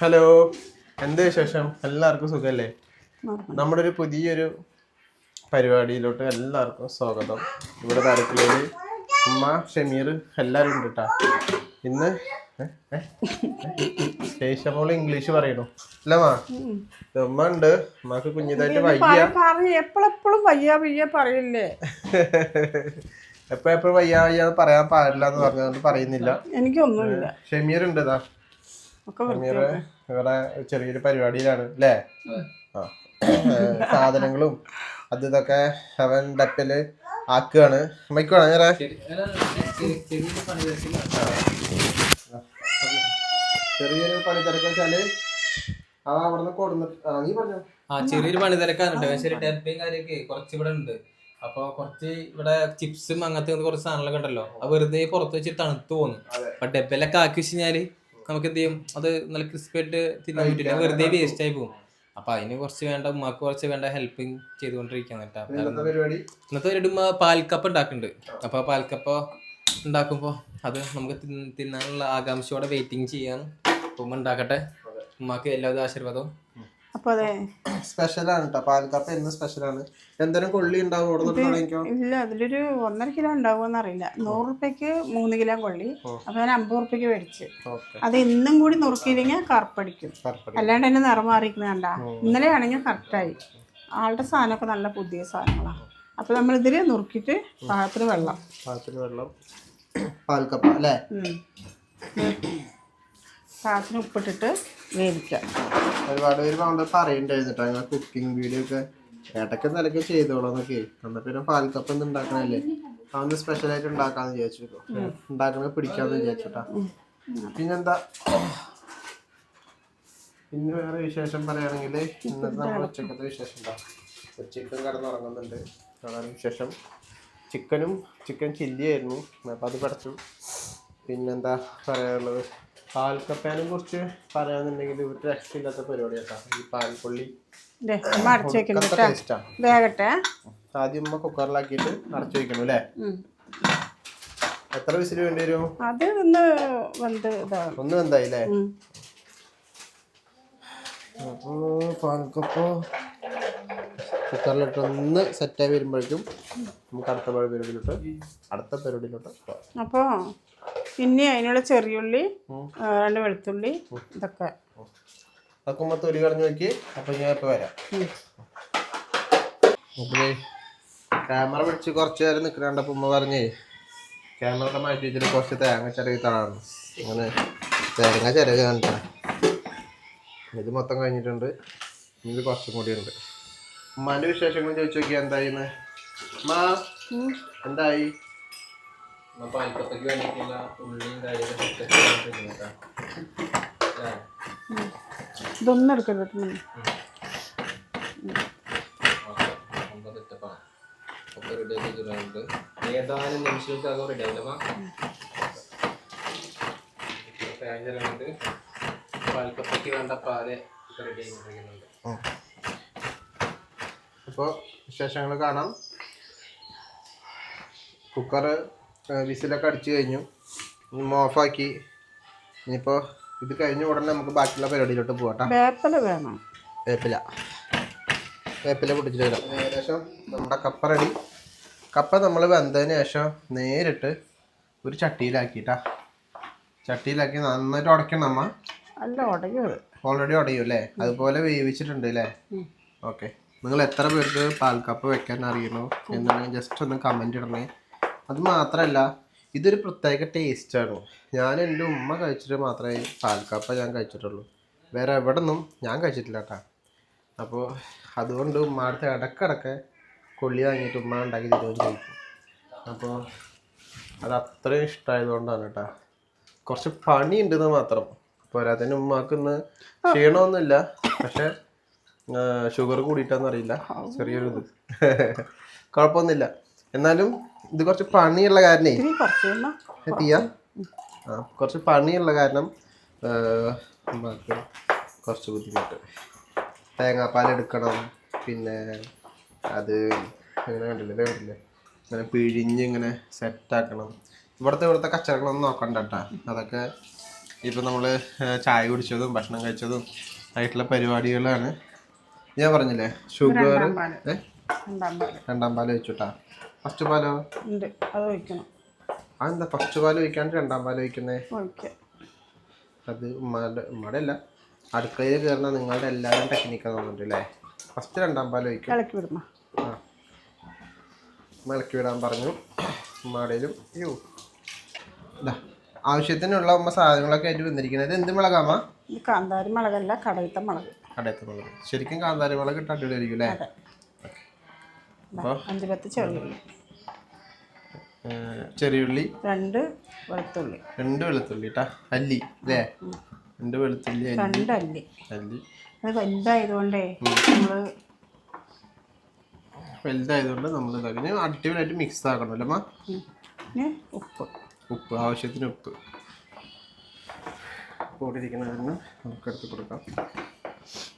Hello എന്ത് വിശേഷം? എല്ലാവർക്കും സുഖല്ലേ? നമ്മുടെ ഒരു പുതിയൊരു പരിപാടിയിലോട്ട് എല്ലാവർക്കും സ്വാഗതം. ഇവിടെ അടുക്കളയിൽ ഉമ്മ ഷമീർ എല്ലാവരും ഉണ്ട് കേട്ടാ ഇന്ന് ശേഷമോൾ ഇംഗ്ലീഷ് പറയണു. അല്ലമ്മ ഉമ്മ ഉണ്ട്. ഉമ്മക്ക് കുഞ്ഞിതായിട്ട് വയ്യ. എപ്പോഴെപ്പോഴും വയ്യ വയ്യ പറയില്ലേ? എപ്പോ എപ്പോഴും വയ്യ വയ്യ പറയാൻ പാടില്ല എന്ന് പറഞ്ഞതുകൊണ്ട് പറയുന്നില്ല. എനിക്കൊന്നുമില്ല. ഷമീർ ഉണ്ട് ഇതാ ഇവിടെ ചെറിയൊരു പരിപാടിയിലാണ് അല്ലേ ആ. സാധനങ്ങളും അത് ഇതൊക്കെ അവൻ ഡപ്പിൽ ആക്കുകയാണ്. മൈക്കോണോ ഞാൻ ചെറിയൊരു പണി തിരക്ക് വെച്ചാൽ അവ അവിടുന്ന് കൊടുന്നിട്ട് ആ നീ പറഞ്ഞു? ആ ചെറിയൊരു പണി തിരക്കാനുണ്ട് പക്ഷേ ഡബ്ബയും കാര്യമൊക്കെ കുറച്ച് ഇവിടെ ഉണ്ട്. അപ്പൊ കുറച്ച് ഇവിടെ ചിപ്സും അങ്ങനത്തെ കുറച്ച് സാധനങ്ങളൊക്കെ ഉണ്ടല്ലോ. അത് വെറുതെ പുറത്ത് വെച്ചിട്ട് തണുത്തു പോകുന്നു അപ്പൊ ഡബ്ബയിലൊക്കെ ആക്കി വെച്ച് കഴിഞ്ഞാൽ നമുക്ക് എന്ത് ചെയ്യും അത് നല്ല ക്രിസ്പി ആയിട്ട് തിന്നാൻ പറ്റില്ല. വെറുതെ വേസ്റ്റ് ആയി പോകും. അപ്പൊ അതിന് കുറച്ച് വേണ്ട ഉമ്മാക്ക് കുറച്ച് വേണ്ട ഹെൽപ്പിങ് ചെയ്തുകൊണ്ടിരിക്കാൻ ഇന്നത്തെ പരിപാടി? ഉമ്മ പാൽക്കപ്പ ഉണ്ടാക്കുന്നുണ്ട്. അപ്പൊ പാൽക്കപ്പ ഉണ്ടാക്കുമ്പോ അത് നമുക്ക് തിന്ന- തിന്നാനുള്ള ആകാംക്ഷയോടെ വെയിറ്റിംഗ് ചെയ്യാൻ ഉമ്മ ഉണ്ടാക്കട്ടെ. ഉമ്മാക്ക് എല്ലാവിധ ആശീർവാദവും. അപ്പൊ അതെ. സ്പെഷ്യലാണ് കേട്ടോ പാൽക്കപ്പ എന്ന് സ്പെഷ്യലാണ്. എന്തെങ്കിലും കൊള്ളി ഉണ്ടാവും? തൊട്ട് ഇല്ല അതിലൊരു ഒന്നര കിലോ ഉണ്ടാവുമെന്ന് അറിയില്ല നൂറ് റുപ്യക്ക് മൂന്ന് കിലോ കൊള്ളി. അപ്പൊ ഞാൻ അമ്പത് റുപ്യക്ക് മേടിച്ച്. അത് ഇന്നും കൂടി നുറുക്കിയില്ലെങ്കിൽ കറുപ്പടിക്കും. കറുപ്പടി അല്ലാണ്ട് എന്നെ നിറം മാറിയിരിക്കുന്നത് കണ്ട. ഇന്നലെ ആണെങ്കിൽ കറക്റ്റായി. ആളുടെ സാധനമൊക്കെ നല്ല പുതിയ സാധനങ്ങളാണ് അപ്പൊ നമ്മൾ ഇതിൽ നുറുക്കിയിട്ട് പാകത്തിന് വെള്ളം. പാകത്തിന് വെള്ളം. പാൽക്കപ്പ അല്ലേ. പാകത്തിന് ഉപ്പിട്ടിട്ട് വേവിക്കാം. ഒരുപാട് പേര് പണ്ട് പറയണ്ടായിരുന്നു അങ്ങനെ കുക്കിംഗ് വീഡിയോ ഒക്കെ. ഏട്ടൊക്കെ നിലയ്ക്ക് ചെയ്തോളന്നൊക്കെ എന്നാ പിന്നെ പാൽക്കപ്പ് ഒന്നും ഉണ്ടാക്കണല്ലേ? അതൊന്ന് സ്പെഷ്യൽ ആയിട്ട് ഉണ്ടാക്കാന്ന് വിചാരിച്ചു ഉണ്ടാക്കണത് പിടിക്കാന്ന് വിചാരിച്ചിട്ടാ. പിന്നെന്താ? പിന്നെ വേറെ വിശേഷം പറയുകയാണെങ്കിൽ ഇന്നത്തെ നമ്മൾ ഉച്ചക്കത്തെ വിശേഷം ഉണ്ടാവും ചിക്കൻ കിടന്നുറങ്ങുന്നുണ്ട്. അതാണ് വിശേഷം. ചിക്കനും ചിക്കൻ ചില്ലിയായിരുന്നു അപ്പം അത് പഠിച്ചു പിന്നെന്താ പറയാനുള്ളത്? പാൽക്കപ്പേനെ കുറിച്ച് പറയാന്നുണ്ടെങ്കിൽ ഒരു രക്ഷയില്ലാത്ത പരിപാടി കേട്ടോ. ഈ പാൽപ്പൊള്ളി. അടച്ചു വെക്കണം വേഗട്ടെ. ആദ്യം കുക്കറിലാക്കിട്ട് കുക്കറിലാക്കിയിട്ട് അടച്ചു വെക്കണം അല്ലേ. എത്ര വിസിൽ വേണ്ടി വരും? അത് ഒന്ന് വെന്ത് ഒന്ന്. അപ്പോ പാൽക്കപ്പോ കുക്കറിലിട്ട് ഒന്ന് സെറ്റായി വരുമ്പോഴേക്കും നമുക്ക് അടുത്ത പരിപാടിയിലോട്ട് അടുത്ത പരിപാടിയിലോട്ട് അപ്പോ അപ്പോൾ പിന്നെ അതിനുള്ള ചെറിയുള്ളി രണ്ട് വെളുത്തുള്ളി ഇതൊക്കെ. അതൊക്കെ തൊലി കളഞ്ഞ് നോക്കി. അപ്പൊ ഞാൻ ഇപ്പൊ വരാം. ക്യാമറ പിടിച്ച് കുറച്ച് നേരം നിൽക്കണ്ടപ്പോ ഉമ്മ പറഞ്ഞേ ക്യാമറ മാറ്റി വെച്ചിട്ട് കുറച്ച് തേങ്ങ ചിരകി തളാണ് അങ്ങനെ തേങ്ങ ചിരകി കണ്ട ഇത് മൊത്തം കഴിഞ്ഞിട്ടുണ്ട്. ഇത് കുറച്ചും കൂടി ഉണ്ട്. ഉമ്മാന്റെ വിശേഷങ്ങൾ ചോദിച്ചു നോക്കിയാ ഉമ്മാ എന്തായി? പാൽക്കപ്പയ്ക്ക് വേണ്ടിയിട്ടുള്ള ഉള്ളിയും. അല്ലേ? ഇതൊന്നും എടുക്കരുത്. ഒക്കെ ready ആക്കി വെച്ചിട്ടുണ്ട്. ഏതാനും നിമിഷങ്ങൾക്കകം ready ആവില്ലേ, ചിരവുണ്ട്. പാൽക്കപ്പയ്ക്ക് വേണ്ട പാൽ ഒക്കെ ready ആയിക്കൊണ്ടിരിക്കുന്നുണ്ട്. അപ്പോൾ വിശേഷങ്ങൾ കാണാം കുക്കർ വിസിലൊക്കെ അടിച്ചു കഴിഞ്ഞു. ഓഫാക്കി. ഇനിയിപ്പോൾ ഇത് കഴിഞ്ഞ ഉടനെ നമുക്ക് ബാക്കിയുള്ള പരിപാടിയിലോട്ട് പോകട്ടെ വേപ്പില വേണം. വേപ്പില. വേപ്പില പൊട്ടിച്ചിട്ട് വരാം. ഏകദേശം നമ്മുടെ കപ്പ റെഡി കപ്പ നമ്മൾ വെന്തതിന് ശേഷം നേരിട്ട് ഒരു ചട്ടിയിലാക്കിട്ടാ ചട്ടിയിലാക്കി നന്നായിട്ട് ഉടയ്ക്കണം അമ്മ. അല്ല ഉടയും ഓൾറെഡി ഉടയും അല്ലേ? അതുപോലെ വേവിച്ചിട്ടുണ്ട് അല്ലേ? ഓക്കെ നിങ്ങൾ എത്ര പേർക്ക് പാൽക്കപ്പ് വെക്കാൻ അറിയണോ എന്നുണ്ടെങ്കിൽ ജസ്റ്റ് ഒന്ന് കമന്റ് ഇടണേ. അത് മാത്രമല്ല ഇതൊരു പ്രത്യേക ടേസ്റ്റാണ് ഞാൻ എന്റെ ഉമ്മ കഴിച്ചിട്ട് മാത്രമേ പാൽക്കാപ്പ ഞാൻ കഴിച്ചിട്ടുള്ളൂ. വേറെ എവിടെ നിന്നും ഞാൻ കഴിച്ചിട്ടില്ല കേട്ടോ അപ്പോൾ അതുകൊണ്ട് ഉമ്മാടുത്ത് ഇടക്കിടക്ക് കൊള്ളി വാങ്ങിയിട്ട് ഉമ്മ ഉണ്ടാക്കി തരുമെന്ന് ചോദിച്ചു അപ്പോൾ അത് അത്രയും ഇഷ്ടമായതുകൊണ്ടാണ് കേട്ടോ കുറച്ച് പണിയുണ്ടെന്ന് മാത്രം. പോരാത്തതിന് ഉമ്മാക്ക് ഇന്ന് ക്ഷീണമൊന്നുമില്ല. പക്ഷെ ഷുഗർ കൂടിയിട്ടാന്ന് അറിയില്ല. ചെറിയൊരു ഇത് കുഴപ്പമൊന്നുമില്ല. എന്നാലും ഇത് കുറച്ച് പണിയുള്ള കാരണേ. ചെയ്യാം കുറച്ച് പണിയുള്ള കാരണം കുറച്ച് ബുദ്ധിമുട്ട്. തേങ്ങാപ്പാൽ എടുക്കണം പിന്നെ അത് ഇങ്ങനെ കണ്ടില്ലേ കണ്ടില്ലേ? ഇങ്ങനെ പിഴിഞ്ഞ് ഇങ്ങനെ സെറ്റാക്കണം ഇവിടുത്തെ ഇവിടുത്തെ കച്ചവടങ്ങളൊന്നും നോക്കണ്ട കേട്ടോ. അതൊക്കെ ഇപ്പം നമ്മൾ ചായ കുടിച്ചതും ഭക്ഷണം കഴിച്ചതും ആയിട്ടുള്ള പരിപാടികളാണ്. ഞാൻ പറഞ്ഞില്ലേ ഷുഗർ രണ്ടാം പാൽ. വെച്ചുട്ടാ ഫസ്റ്റ് പാലോ? ഉണ്ട്. അത് ഒഴിക്കണം. അതെന്താ ഫസ്റ്റ് പാൽ ഒഴിക്കാണ്ട് രണ്ടാം പാൽ ഒഴിക്കുന്നേ? ഒഴിക്കുക അത് ഉമ്മയുടെ ഉമ്മയുടെ അല്ല അടുക്കളയിൽ കയറുന്ന നിങ്ങളുടെ എല്ലാവരും ടെക്നിക്കാ തോന്നുന്നുണ്ട് അല്ലേ? ഫസ്റ്റ് രണ്ടാം പാലം ഒഴിക്കും. ഇളക്കി വിടുമ്മ. ആ. ഇളക്കി വിടാൻ പറഞ്ഞു. ഉമ്മയുടെയിലും യോ ഇതാ ആവശ്യത്തിനുള്ള ഉമ്മ സാധനങ്ങളൊക്കെ ആയിട്ട് വന്നിരിക്കുന്നത്. എന്ത് മുളകാമ കാന്താരി മുളകല്ല കടയിലത്തെ മുളക്. കടയത്തെ മുളക്. ശരിക്കും കാന്താരി മുളക് ഇട്ട് അടിപൊളിയായിരിക്കും അല്ലേ? അഞ്ചു അപ്പോൾ അഞ്ച് പത്ത് ചെറുള്ളി ചെറിയുള്ളി രണ്ട് വെളുത്തുള്ളി. രണ്ട് വെളുത്തുള്ളി കേട്ടാ അല്ലി അല്ലേ രണ്ട് വെളുത്തുള്ളി അല്ലി. രണ്ട് അല്ലി. അല്ലി. അത് വലുതായതുകൊണ്ടേ നമ്മൾ വലുതായതുകൊണ്ട് നമ്മൾ ഇതാക്കി. അടിപൊളിയായിട്ട് മിക്സ് ആക്കണം അല്ലേ അമ്മ ഉപ്പ്. ഉപ്പ് ആവശ്യത്തിന് ഉപ്പ്. കൂടിയിരിക്കണതിന് നമുക്ക് എടുത്ത് കൊടുക്കാം.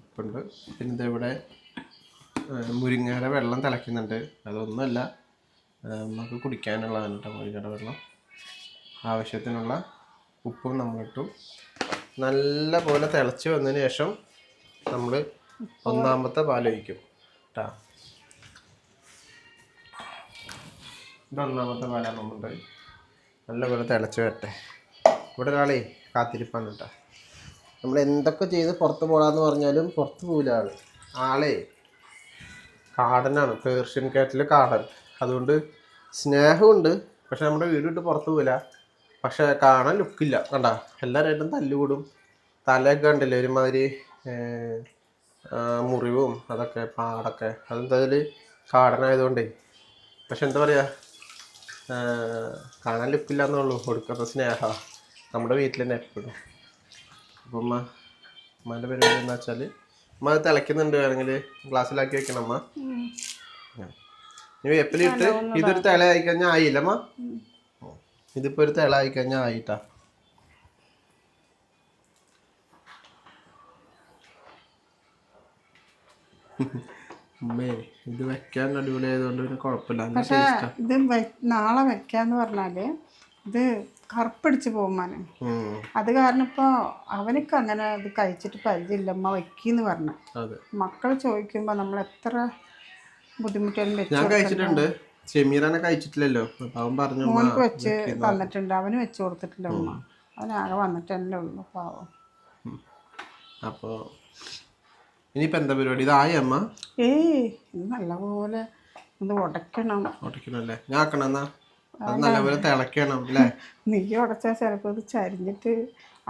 ഉപ്പുണ്ട്. പിന്നെ ഇവിടെ മുരിങ്ങയുടെ വെള്ളം തിളയ്ക്കുന്നുണ്ട്. അതൊന്നുമല്ല. നമുക്ക് കുടിക്കാനുള്ളതാണ് കേട്ടോ കോഴിക്കട വെള്ളം ആവശ്യത്തിനുള്ള ഉപ്പും നമ്മളിട്ടു നല്ല പോലെ തിളച്ച് വന്നതിന് ശേഷം നമ്മൾ ഒന്നാമത്തെ പാൽ ഒഴിക്കും കേട്ടോ ഇതൊന്നാമത്തെ പാലാണ് നമ്മളുടെ. നല്ലപോലെ തിളച്ച് വരട്ടെ. ഇവിടെ ഒരാളേ കാത്തിരിപ്പാണ് കേട്ടോ നമ്മൾ എന്തൊക്കെ ചെയ്ത് പുറത്ത് പോകാന്ന് പറഞ്ഞാലും പുറത്ത് പോകില്ല ആൾ ആളെ. കാടനാണ്. പേർഷ്യൻ കാറ്റിൽ കാടൻ. അതുകൊണ്ട് സ്നേഹമുണ്ട്. പക്ഷെ നമ്മുടെ വീട് വിട്ട് പുറത്ത് പോകില്ല പക്ഷെ കാണാൻ ലുക്കില്ല. കണ്ട? എല്ലാവരായിട്ടും തല്ലുകൂടും. തലയൊക്കെ ഉണ്ടല്ലേ ഒരുമാതിരി മുറിവും അതൊക്കെ പാടൊക്കെ. അതെന്തായാലും കാടനായതുകൊണ്ടേ. പക്ഷെ എന്താ പറയുക കാണാൻ ലുക്കില്ല എന്നുള്ളൂ. കൊടുക്കുന്ന സ്നേഹ. നമ്മുടെ വീട്ടിൽ തന്നെ എപ്പോഴും. അപ്പം ഉമ്മ ഉമ്മന്റെ പരിപാടി എന്താ വെച്ചാൽ ഉമ്മ അത് തിളയ്ക്കുന്നുണ്ട്. വേണമെങ്കിൽ ഗ്ലാസ്സിലാക്കി വെക്കണം അമ്മ. ഇനി വേപ്പിലിട്ട് ഇതൊരു തിള ആയി കഴിഞ്ഞാൽ ആയില്ലമ്മ ഇതിപ്പോ ഒരു തിള ആയി കഴിഞ്ഞാൽ ആയിട്ടാ ഇത് വെക്കാൻ അടിപൊളിയായതുകൊണ്ട് പിന്നെ കുഴപ്പമില്ല. ഇത് നാളെ വെക്കാന്ന് പറഞ്ഞാൽ ഇത് കറുപ്പടിച്ച് പോകുമാനെ അത് കാരണം ഇപ്പോ അവനക്ക് അങ്ങനെ ഇത് കഴിച്ചിട്ട് പരിചയമില്ല. അമ്മ വെക്കീന്ന് പറഞ്ഞു. മക്കൾ ചോദിക്കുമ്പോൾ നമ്മൾ എത്ര ബുദ്ധിമുട്ടാലും വെച്ച് ഞാൻ കഴിച്ചിട്ടുണ്ട്. ഷെമീറാനെ കഴിച്ചിട്ടില്ലല്ലോ. അവൻ പറഞ്ഞു മോനക്ക് വെച്ച് തന്നിട്ടുണ്ട്. അവന് വെച്ച് കൊടുത്തിട്ടില്ല അമ്മ അവനാകെ വന്നിട്ടല്ലേ ഉള്ളു പാവം. അപ്പോ ഇനിയിപ്പോ എന്താ പരിപാടി? ഇതായി അമ്മ? ഏയ് ഇത് നല്ലപോലെ ഇത് ഉടക്കണം ഉടക്കണം അല്ലേ? ഞാൻ ആക്കണം എന്നാ? അത് നല്ലപോലെ തിളക്കണം അല്ലേ? നീ ഉടച്ചാൽ ചിലപ്പോൾ ഇത് ചരിഞ്ഞിട്ട്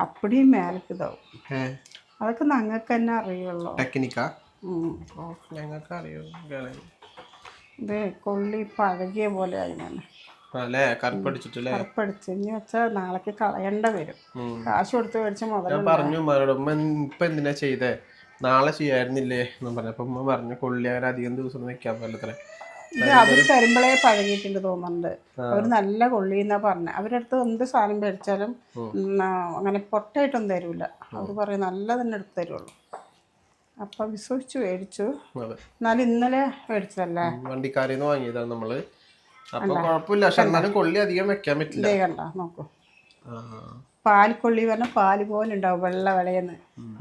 അപ്പടിയും മേലക്ക് ഇതാവും. അതൊക്കെ ഞങ്ങൾക്ക് തന്നെ അറിയുള്ളൂ. ടെക്നിക്കാ? ഞങ്ങൾക്ക് അറിയോ ഇത് കൊള്ളി പഴകിയ പോലെ കറുപ്പടിച്ച്. ഇനി വെച്ചാൽ നാളേക്ക് കളയണ്ട വരും. കാശ് കൊടുത്ത് മേടിച്ച മുതൽ പറഞ്ഞു ഇപ്പൊ എന്തിനാ ചെയ്തേ? നാളെ ചെയ്യായിരുന്നില്ലേ? എന്ന് പറഞ്ഞു. അപ്പൊ ഉമ്മ പറഞ്ഞു കൊള്ളി അങ്ങനെ അധികം ദിവസം വെക്കാൻ പറ്റത്രേ ഇത് അവർ തരുമ്പോഴേ പഴകിയിട്ടുണ്ട് തോന്നുന്നുണ്ട് അവർ നല്ല കൊള്ളി എന്നാ പറഞ്ഞത് അവരുടെ അടുത്ത് എന്ത് സാധനം മേടിച്ചാലും അങ്ങനെ പൊട്ടായിട്ടൊന്നും തരൂല. അവർ പറയും നല്ല തന്നെ എടുത്ത് തരുള്ളൂ. അപ്പം വിശ്വസിച്ച് മേടിച്ചു. എന്നാലും ഇന്നലെ മേടിച്ചതല്ലേ? വണ്ടിക്കാരിൽ നിന്ന് വാങ്ങിയതാണ് നമ്മൾ. അപ്പൊ കുഴപ്പമില്ല പക്ഷെ എന്നാലും കൊള്ളി അധികം വെക്കാൻ പറ്റില്ല. കണ്ട നോക്കൂ. പാൽ പാൽക്കൊള്ളി പറഞ്ഞ പാൽ പോലെ ഉണ്ടാവും വെള്ള വിളയെന്ന്.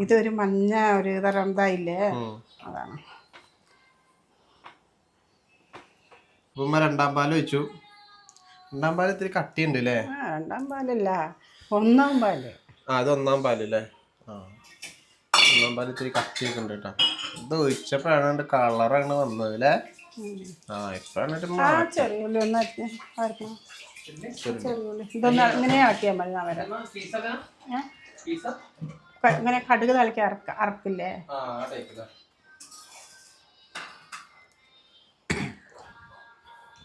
ഇതൊരു മഞ്ഞ ഒരു തരം ഇതായില്ലേ? അതാണ്. ഉമ്മ രണ്ടാം പാൽ വെച്ചു രണ്ടാം പാൽ ഇത്തിരി കട്ടിയുണ്ട് അല്ലേ രണ്ടാം പാലല്ല. ഒന്നാം പാൽ. ആ അത് ഒന്നാം പാൽ അല്ലേ ആ ഒന്നാം ഇത്തിരി കട്ടിയൊക്കെ ഉണ്ട് കേട്ടോ ഇത് ഒഴിച്ചപ്പോഴാണ് കളറാണ് വന്നത് അല്ലേ ആ ഇപ്പഴാണ് ഒന്ന് ഇതൊന്ന് ഇങ്ങനെ മതി ഇങ്ങനെ കടുക് തളിക്ക് അറക്ക അറക്കില്ലേ?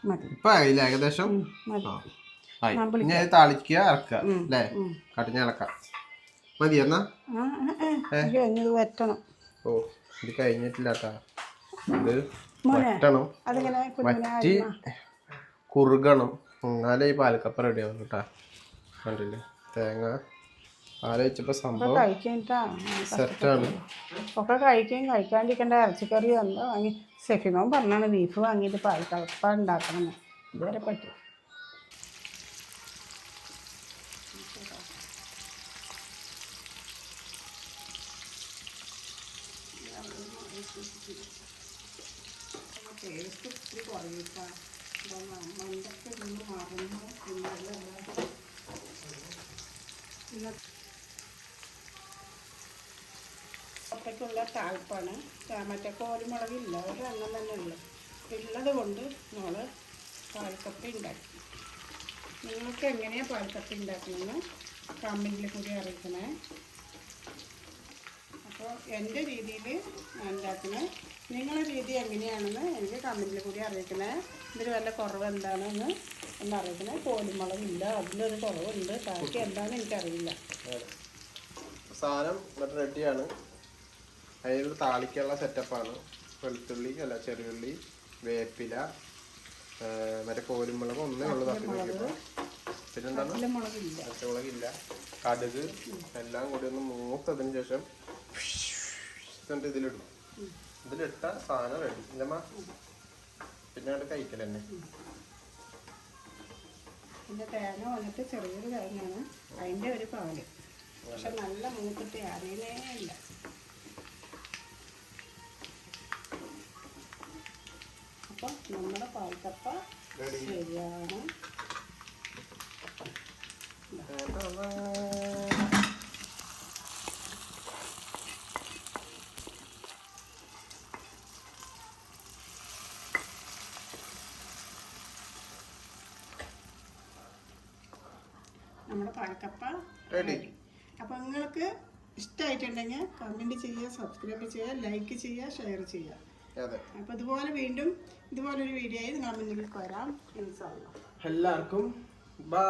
മതി. ഇപ്പൊ ആയില്ല ഏകദേശം? താളിക്കുക ഇറക്കുക അല്ലേ കടിഞ്ഞ ഇളക്കാം. മതി എന്നാ. കഴിഞ്ഞത് വറ്റണം. ഓ ഇത് കഴിഞ്ഞിട്ടില്ല കേട്ടാ ഇത് വറ്റണം. വറ്റി കുറുകണം. എന്നാലേ ഈ പാലക്കപ്പ റെഡി ആവും കേട്ടാ കണ്ടില്ലേ? തേങ്ങ പാൽ വെച്ചപ്പോ സംഭവം സെറ്റാണ്. ഒക്കെ കഴിക്കുകയും കഴിക്കാണ്ടിരിക്കേണ്ട. ഇറച്ചിക്കറി വന്നു വാങ്ങി. സെഫിമോൻ പറഞ്ഞാണ് ബീഫ് വാങ്ങിയിട്ട് പാൽ കളപ്പ ഉണ്ടാക്കണം. ഇതുവരെ പറ്റും. മണ്ടൊക്കെ പിന്നെ ഒറ്റയ്ക്കുള്ള താഴ്പ്പാണ് മറ്റേ കോരുമുളകില്ല ഒരെണ്ണം തന്നെ ഉള്ളു. ഉള്ളത് കൊണ്ട് നമ്മൾ പാൽക്കപ്പ ഉണ്ടാക്കി. നിങ്ങൾക്ക് എങ്ങനെയാണ് പാൽക്കപ്പ ഉണ്ടാക്കണമെന്ന് കമന്റിൽ കൂടി അറിയിക്കണേ. അപ്പോൾ എന്റെ രീതിയിൽ ഞാൻ ഉണ്ടാക്കുന്നത്. നിങ്ങളുടെ രീതി എങ്ങനെയാണെന്ന് എനിക്ക് കമന്റിൽ കൂടി അറിയിക്കണേ. ഇതിൽ വല്ല കുറവ് എന്താണെന്ന് ഒന്ന് അറിയിക്കണേ. കോലിമുളകില്ല അതിലൊരു കുറവുണ്ട്. ബാക്കി എന്താണെന്ന് എനിക്കറിയില്ല. സാധനം ഇവിടെ റെഡിയാണ്. അതിൽ താളിക്കുള്ള സെറ്റപ്പാണ്. വെളുത്തുള്ളി അല്ല ചെറിയുള്ളി വേപ്പില മറ്റേ കോലുമുളക് ഒന്നേ ഉള്ളു തപ്പി നോക്കിയപ്പോൾ പിന്നെന്താണ്? മുളകില്ല. പച്ചമുളകില്ല. കടുക് എല്ലാം കൂടി ഒന്ന് മൂത്തതിന് ശേഷം എന്നിട്ട് ഇതിലിടും. ഇതിലിട്ട സാധനം റെഡി ഇല്ലമ്മ? പിന്നെ അവിടെ കഴിക്കൽ തന്നെ തേങ്ങ വന്നിട്ട് ചെറിയൊരു തേങ്ങയാണ്. അതിന്റെ ഒരു പാൽ. പക്ഷെ നല്ല മൂത്തിട്ട് അറിയണേ ഇല്ല. അപ്പം നമ്മുടെ പാൽക്കപ്പ Ready. ശരിയാണ്. നമ്മുടെ പാൽക്കപ്പ റെഡി അപ്പോൾ നിങ്ങൾക്ക് ഇഷ്ടമായിട്ടുണ്ടെങ്കിൽ കമന്റ് ചെയ്യുക സബ്സ്ക്രൈബ് ചെയ്യുക ലൈക്ക് ചെയ്യുക ഷെയർ ചെയ്യുക. അതെ. അപ്പോൾ ഇതുപോലെ വീണ്ടും ഇതുപോലൊരു വീഡിയോ ആയി നിങ്ങളുടെ മുന്നിലേക്ക് വരാം. എല്ലാവർക്കും ബൈ